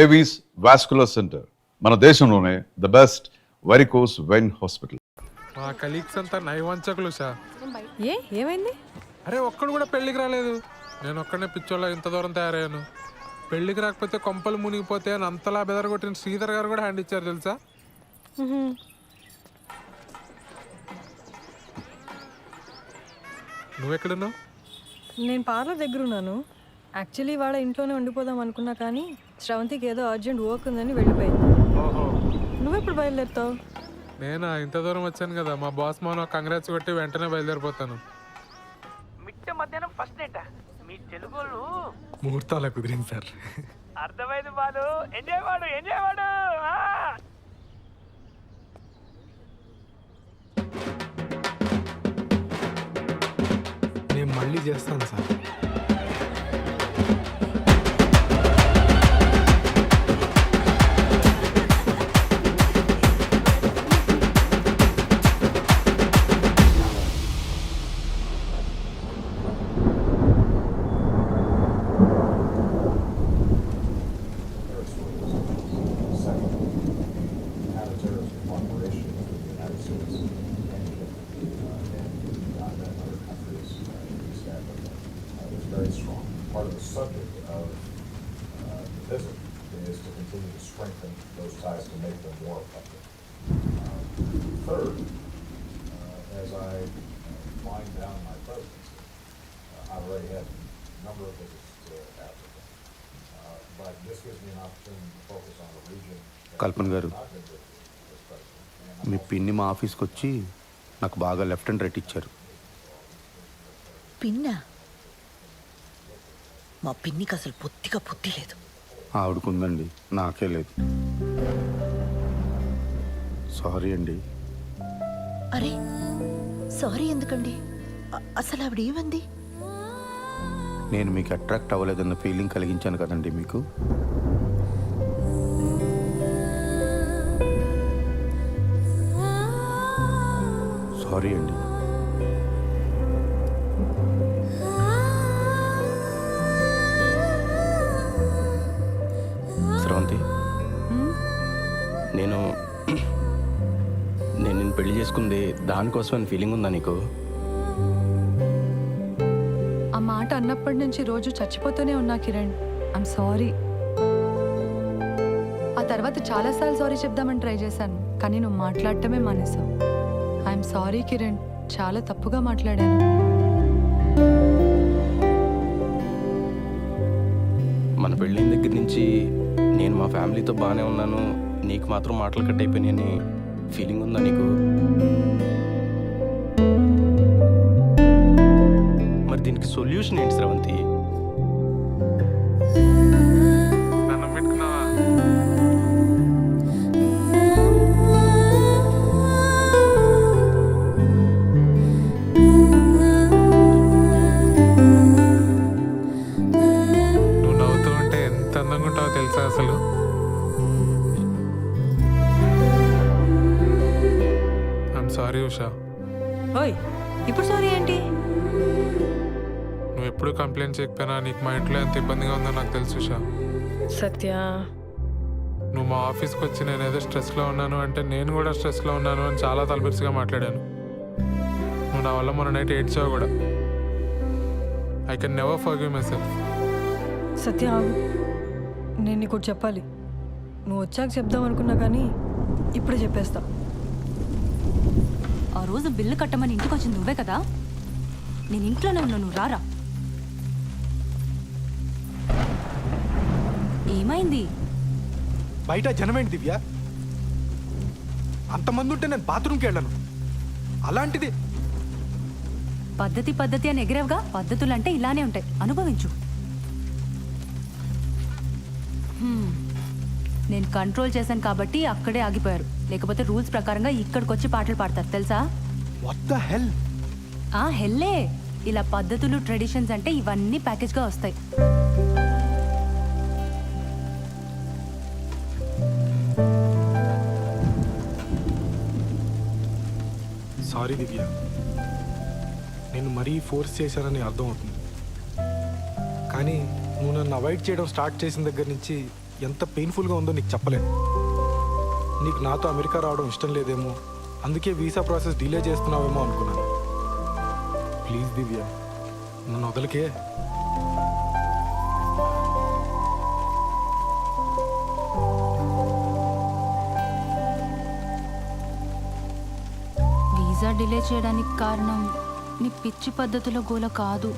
Avis vascular center మన దేశంలోనే the best varicose vein hospital మా కలీగ్స్ అంతా నైవంచకులు సార్ ఏ ఏమైంది? అరే ఒక్కడు కూడా పెళ్ళికి రాలేదు. నేను ఒక్కడనే పిచ్చోళ్ళ ఇంత దూరం తయారయ్యాను. పెళ్ళికి రాకపోతే కొంపలు మునిగిపోతే అని అంతలా బెదరగొట్టిన శ్రీధర్ గారు కూడా హ్యాండ్ ఇచ్చారు తెలుసా? నువ్వెక్కడున్నావు? నేను పార్లర్ దగ్గర ఉన్నాను. యాక్చువల్లీ వాళ్ళ ఇంట్లోనే ఉండిపోదాం అనుకున్నా కానీ శ్రవంతికి ఏదో అర్జెంట్ వర్క్ ఉందని వెళ్ళిపోయింది. ఓహో. నువ్వెప్పుడు బయలుదేరుతావు? నేనా? ఇంత దూరం వచ్చాను కదా. మా బాస్ మోన కంగ్రాట్స్ కొట్టి వెంటనే బయలుదేరిపోతాను. మిట్ట మధ్యాహ్నం ఫస్ట్ నైట్ మీ తెలుగులు ముహూర్తాల కుదిరింది సార్. అర్థమైంది వాడు ఎంజాయ్ వాడు ఎంజాయ్ వాడు. ఆ! నేను మళ్ళీ చేస్తాను sir. Subject of uh, the visit is to continue to strengthen those ties to make them more effective. Uh, Third, uh, as I uh, wind down my presidency, uh, I've already had a number of visits to Africa. Uh, But this gives me an opportunity to focus on a region. that Kalpana గారు I've been visiting as president. And మీ పిన్ని మా ఆఫీస్కి వచ్చి నాకు బాగా left and right ఇచ్చారు పిన్నా మా పిన్నికి అసలు పొత్తిగా బుద్ధి లేదు. ఆవిడకుందండి. నాకే లేదు. సారీ అండి. అరే సారీ ఎందుకండి? అ- అసలు ఆవిడ ఏమంది నేను మీకు అట్రాక్ట్ అవ్వలేదన్న ఫీలింగ్ కలిగించాను కదండి మీకు. సారీ అండి. నేను నేను నిన్ను పెళ్ళి చేసుకుంది దానికోసం ఫీలింగ్ ఉందా నీకు? ఆ మాట అన్నప్పటి నుంచి రోజు చచ్చిపోతూనే ఉన్నా కిరణ్. ఐమ్ సారీ ఆ తర్వాత చాలాసార్లు సారీ చెప్దామని ట్రై చేశాను కానీ నువ్వు మాట్లాడటమే మానేశావు. ఐఎమ్ సారీ కిరణ్ చాలా తప్పుగా మాట్లాడాను. మన పెళ్ళైన దగ్గర నుంచి నేను మా ఫ్యామిలీతో బాగానే ఉన్నాను. నీకు మాత్రం మాటలు కట్ అయిపోయినాయని ఫీలింగ్ ఉందా నీకు? మరి దీనికి సొల్యూషన్ ఏంటి స్రవంతి సారీ ఉషా. ఓయ్ ఇప్పుడు సారీ ఏంటి? నువ్వు ఎప్పుడు కంప్లైంట్ చేయకపోయినా నీకు మా ఇంట్లో ఎంత ఇబ్బందిగా ఉందో నాకు తెలుసు ఉషా. సత్య. నువ్వు మా ఆఫీస్కి వచ్చి నేను ఏదో స్ట్రెస్లో ఉన్నాను అంటే నేను కూడా స్ట్రెస్లో ఉన్నాను అని చాలా తలపిరిసిగా మాట్లాడాను. నువ్వు నా వల్ల మొన్న నైట్ ఏడ్చావు కూడా. I can never forgive myself Satya ఆగు. నేను నీకు ఒకటి చెప్పాలి. నువ్వు వచ్చాక చెప్దాం అనుకున్నా కానీ ఇప్పుడే చెప్పేస్తా. ఆ రోజు బిల్లు కట్టమని ఇంటికి వచ్చింది నువ్వే కదా? నేను ఇంట్లోనే ఉన్నా నువ్వు రారా? ఏమైంది? బయట జనమేంటి దివ్య? అంతమంది ఉంటే నేను బాత్రూమ్కి వెళ్ళను. అలాంటిది పద్ధతి పద్ధతి అని ఎగిరేవుగా పద్ధతులు అంటే ఇలానే ఉంటాయి. అనుభవించు. నేను కంట్రోల్ చేశాను కాబట్టి అక్కడే ఆగిపోయారు. లేకపోతే రూల్స్ ప్రకారంగా ఇక్కడికి వచ్చి పాటలు పాడతారు. తెలుసా? హెల్ ఆ హెల్లే ఇలా పద్ధతులు ట్రెడిషన్స్ అంటే ఇవన్నీ ప్యాకేజ్గా వస్తాయి. సారీ దివ్య నేను మరీ ఫోర్స్ చేశానని అర్థం అవుతుంది కానీ నువ్వు నన్ను అవాయిడ్ చేయడం స్టార్ట్ చేసిన దగ్గర నుంచి ఎంత పెయిన్ఫుల్గా ఉందో నీకు చెప్పలేను. నీకు నాతో అమెరికా రావడం ఇష్టం లేదేమో అందుకే వీసా ప్రాసెస్ డిలే చేస్తున్నావేమో అనుకున్నాను. ప్లీజ్ దివ్య నన్ను వదలకే. వీసా డిలే చేయడానికి కారణం నీ పిచ్చి పద్ధతిలో గోల కాదు.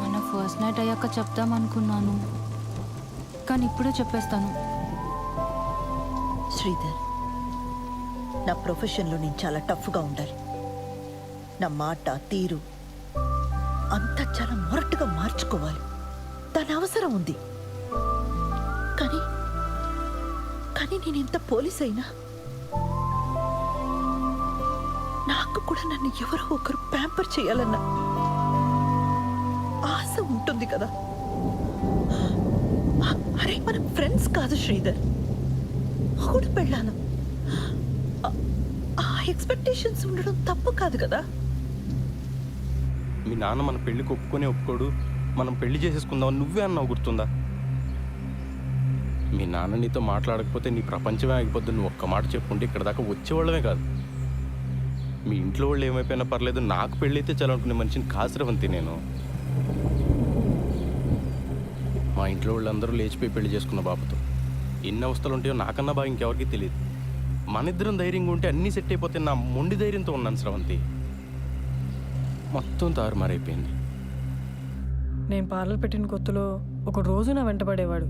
మన ఫస్ట్ నైట్ అయ్యాక చెప్దామనుకున్నాను. కానీ ఇప్పుడే చెప్పేస్తాను. శ్రీధర్ నా ప్రొఫెషన్లో నేను చాలా టఫ్గా ఉండాలి. నా మాట తీరు అంతా చాలా మొరటుగా మార్చుకోవాలి. దాని అవసరం ఉంది. కానీ కానీ నేను ఎంత పోలీస్ అయినా? నాకు కూడా నన్ను ఎవరో ఒకరు ప్యాంపర్ చేయాలన్న ఆశ ఉంటుంది కదా? అరే మన ఫ్రెండ్స్ కాదు శ్రీధర్. కూడా పెళ్ళాను. ఆ- ఎక్స్పెక్టేషన్స్ ఉండడం తప్పు కాదు కదా? మీ నాన్న మన పెళ్ళికి ఒప్పుకొని ఒప్పుకోడు. మనం పెళ్ళి చేసేసుకుందాం నువ్వే అన్నావు గుర్తుందా? మీ నాన్న నీతో మాట్లాడకపోతే నీ ప్రపంచమే ఆగిపోద్దు. నువ్వు ఒక్క మాట చెప్పుకుంటే ఇక్కడ దాకా వచ్చేవాళ్ళమే కాదు. మీ ఇంట్లో వాళ్ళు ఏమైపోయినా పర్లేదు నాకు పెళ్ళైతే చాలనుకునే మనిషిని కాసిరవంతి నేను. మా ఇంట్లో వాళ్ళందరూ లేచిపోయి పెళ్ళి చేసుకున్న బాబుతో. ఎన్ని అవస్థలు ఉంటాయో నాకన్నా బాగా ఇంకెవరికి తెలియదు మన ఇద్దరం ధైర్యంగా ఉంటే అన్నీ సెట్ అయిపోతే నా మొండి ధైర్యంతో ఉన్నాను స్రవంతి మొత్తం తారుమారైపోయింది. నేను పార్లర్ పెట్టిన కొత్తలో ఒక రోజు నా వెంటపడేవాడు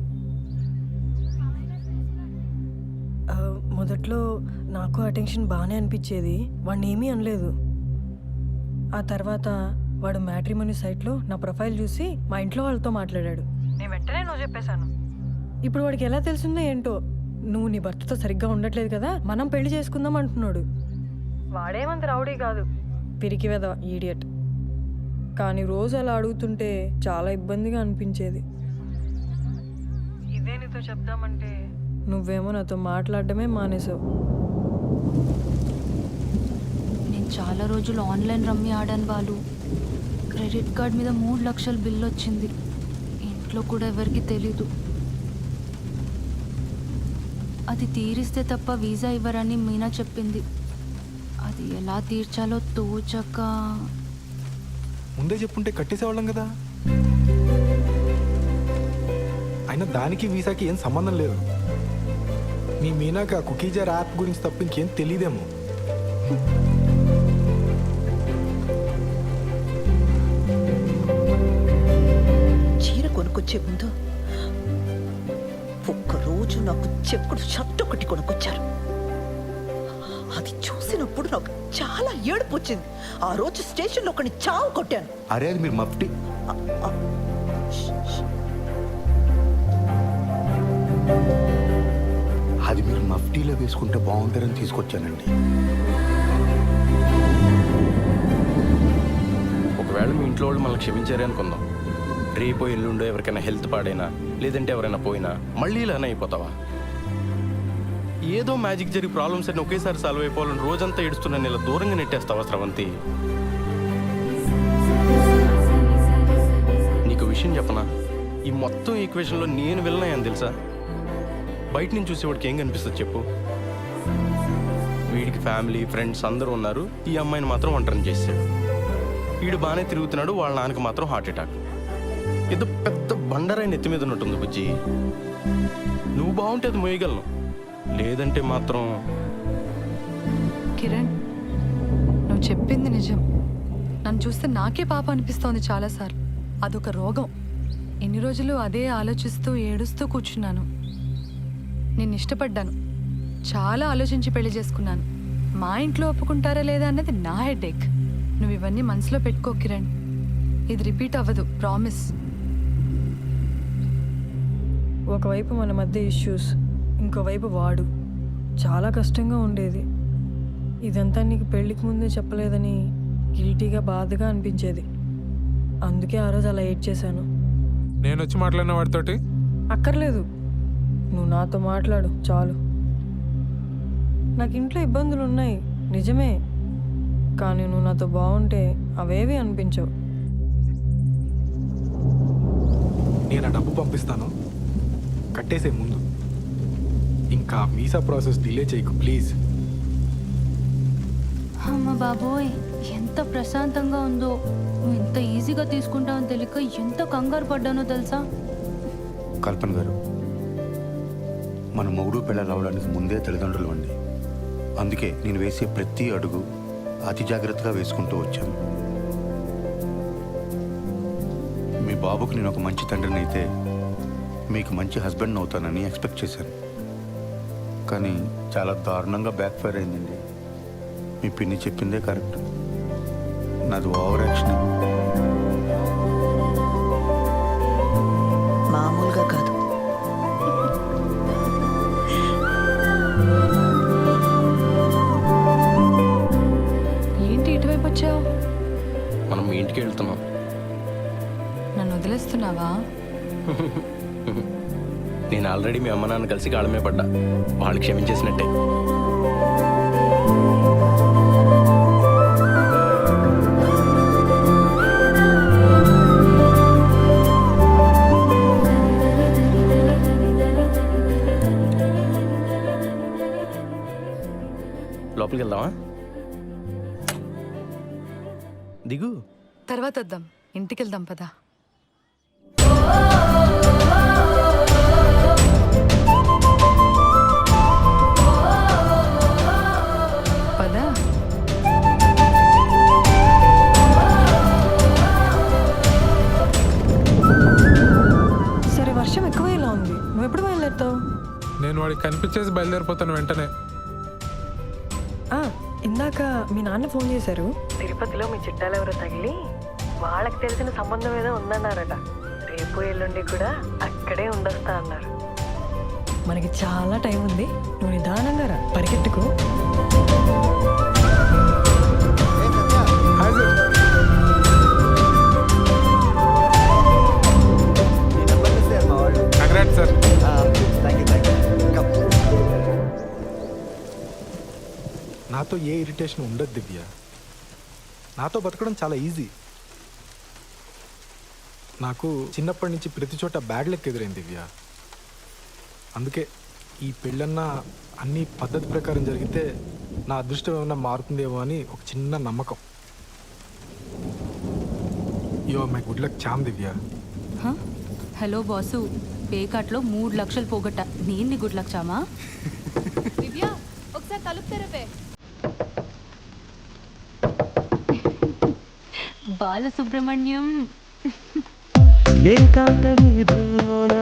మొదట్లో నాకు అటెన్షన్ బాగానే అనిపించేది. వాడిని ఏమీ అనలేదు. ఆ తర్వాత వాడు మ్యాట్రిమోనీ సైట్లో నా ప్రొఫైల్ చూసి మా ఇంట్లో వాళ్ళతో మాట్లాడాడు. నేను వెంటనే నువ్వు చెప్పేశాను. ఇప్పుడు వాడికి ఎలా తెలిసిందో ఏంటో నువ్వు నీ భర్తతో సరిగ్గా ఉండట్లేదు కదా మనం పెళ్ళి చేసుకుందాం అంటున్నాడు. వాడేమంత రౌడీ కాదు. పిరికి వెద ఈడియట్ కానీ రోజు అలా అడుగుతుంటే చాలా ఇబ్బందిగా అనిపించేది. ఇదే నీతో చెప్దామంటే. నువ్వేమో నాతో మాట్లాడడమే మానేసావు. నేను చాలా రోజులు ఆన్లైన్ రమ్మి ఆడాను వాళ్ళు క్రెడిట్ కార్డ్ మీద మూడు లక్షల బిల్ వచ్చింది. ఇంట్లో కూడా ఎవరికి తెలీదు. అది తీరిస్తే తప్ప వీసా ఇవ్వరని మీనా చెప్పింది. అది ఎలా తీర్చాలో తోచక. ముందే చెప్పుంటే కట్టేసేవాళ్ళం కదా. అయినా దానికి వీసాకి ఏం సంబంధం లేదు. మీ మీనాక కుకీజర్ యాప్ గురించి తప్ప ఇంకేం తెలియదేమో కొనుక్కొచ్చే ముందు ఒక్కరోజు నాకు చెక్కుడు షర్ట్ ఒకటి కొనుక్కొచ్చారు. అది చూసినప్పుడు నాకు చాలా ఏడుపు వచ్చింది ఆ రోజు స్టేషన్లో ఒకని చావు కొట్టాను. అరే అది మీరు మఫ్టీ. అది మీరు మఫ్టీలో వేసుకుంటే బాగుంటారని తీసుకొచ్చానండి. ఒకవేళ మీ ఇంట్లో వాళ్ళు మనల్ని క్షమించారే అనుకుందాం. రేపో ఎల్లుండో ఎవరికైనా హెల్త్ పాడైనా లేదంటే ఎవరైనా పోయినా మళ్ళీ ఇలానే అయిపోతావా? ఏదో మ్యాజిక్ జరిగి ప్రాబ్లమ్స్ అన్ని ఒకేసారి సాల్వ్ అయిపోవాలని రోజంతా ఏడుస్తున్నా ఇలా దూరంగా నెట్టేస్తావా స్రవంతి? నీకు విషయం చెప్పనా? ఈ మొత్తం ఈక్వేషన్లో నేను వెళ్ళినాయని తెలుసా? బయట నుంచి చూసేవాడికి ఏం కనిపిస్తుంది చెప్పు? వీడికి ఫ్యామిలీ ఫ్రెండ్స్ అందరూ ఉన్నారు. ఈ అమ్మాయిని మాత్రం ఒంటరిని చేశాడు. వీడు బాగానే తిరుగుతున్నాడు వాళ్ళ నాన్నకి మాత్రం హార్ట్ అటాక్. ఏదో పెద్ద బండరాయి నెత్తి మీద ఉన్నట్టుంది బుజ్జి. నువ్వు బాగుంటే అది మోయగలను. లేదంటే మాత్రం కిరణ్ నువ్వు చెప్పింది నిజం. నన్ను చూస్తే నాకే పాప అనిపిస్తోంది చాలాసార్లు. అదొక రోగం. ఎన్ని రోజులు అదే ఆలోచిస్తూ ఏడుస్తూ కూర్చున్నాను. నేను ఇష్టపడ్డాను. చాలా ఆలోచించి పెళ్ళి చేసుకున్నాను. మా ఇంట్లో ఒప్పుకుంటారా లేదా అన్నది నా హెడేక్. నువ్వు ఇవన్నీ మనసులో పెట్టుకో కిరణ్. ఇది రిపీట్ అవ్వదు ప్రామిస్. ఒకవైపు మన మధ్య ఇష్యూస్ ఇంకోవైపు వాడు. చాలా కష్టంగా ఉండేది. ఇదంతా నీకు పెళ్ళికి ముందే చెప్పలేదని గిల్టీగా బాధగా అనిపించేది. అందుకే ఆ రోజు అలా ఏడ్ చేశాను. నేను వచ్చి మాట్లాడిన వాడితోటి? అక్కర్లేదు. నువ్వు నాతో మాట్లాడు చాలు. నాకు ఇంట్లో ఇబ్బందులు ఉన్నాయి నిజమే. కానీ నువ్వు నాతో బాగుంటే అవేవి అనిపించవు. నేను డబ్బు పంపిస్తాను. కట్టేసే ముందు. ఇంకా వీసా ప్రాసెస్ డిలే చేయకు ప్లీజ్. అమ్మ బాబోయ్ ఎంత ప్రశాంతంగా ఉందో. నువ్వు ఎంత ఈజీగా తీసుకుంటావని తెలియక ఎంత కంగారు పడ్డానో తెలుసా? కల్పన గారు మన మొగుడు పిల్లలు అవడానికి ముందే తల్లిదండ్రులు అండి. అందుకే నేను వేసే ప్రతి అడుగు అతి జాగ్రత్తగా వేసుకుంటూ వచ్చాను. మీ బాబుకు నేను ఒక మంచి తండ్రిని అయితే మీకు మంచి హస్బెండ్ అవుతానని ఎక్స్పెక్ట్ చేశాను. కానీ చాలా దారుణంగా బ్యాక్ ఫైర్ అయిందండి. మీ పిన్ని చెప్పిందే కరెక్ట్. నాది ఓవర్ యాక్షన్. అమ్మ నాన్న కలిసి కాళ్ళమే పడ్డా. వాళ్ళు క్షమించేసినట్టే. లోపలికి వెళ్దామా దిగు. తర్వాత వద్దాం. ఇంటికి వెళ్దాం పదా పదా. బయలుదేరిపోతాను వెంటనే. ఆ, ఇందాక మీ నాన్న ఫోన్ చేశారు. తిరుపతిలో మీ చుట్టాలు ఎవరో తగిలి వాళ్ళకి తెలిసిన సంబంధం ఏదో ఉందన్నారట. రేపు ఎల్లుండి కూడా అక్కడే ఉండొస్తా అన్నారు. మనకి చాలా టైం ఉంది. నువ్వు నిదానంగా రా. పరిగెట్టుకు హాయ్ సార్. Congrat sir. నాతో ఏ ఇరిటేషన్ ఉండదు దివ్య. నాతో బతకడం చాలా ఈజీ నాకు చిన్నప్పటి నుంచి ప్రతి చోట బ్యాడ్ లెక్ ఎదురైంది దివ్య. అందుకే ఈ పెళ్ళన్న అన్ని పద్ధతి ప్రకారం జరిగితే నా అదృష్టం ఏమైనా మారుతుందేమో అని ఒక చిన్న నమ్మకం. Yo my good luck charm Divya. హ? హలో బాసు పేకాట్లో మూడు లక్షలు పోగొట్ట. నేను గుడ్ లక్ చామా దివ్య ఒకసారి తలుపు తెరపే బాలసుబ్రహ్మణ్యం. ఏకాంత వీధుల్లోన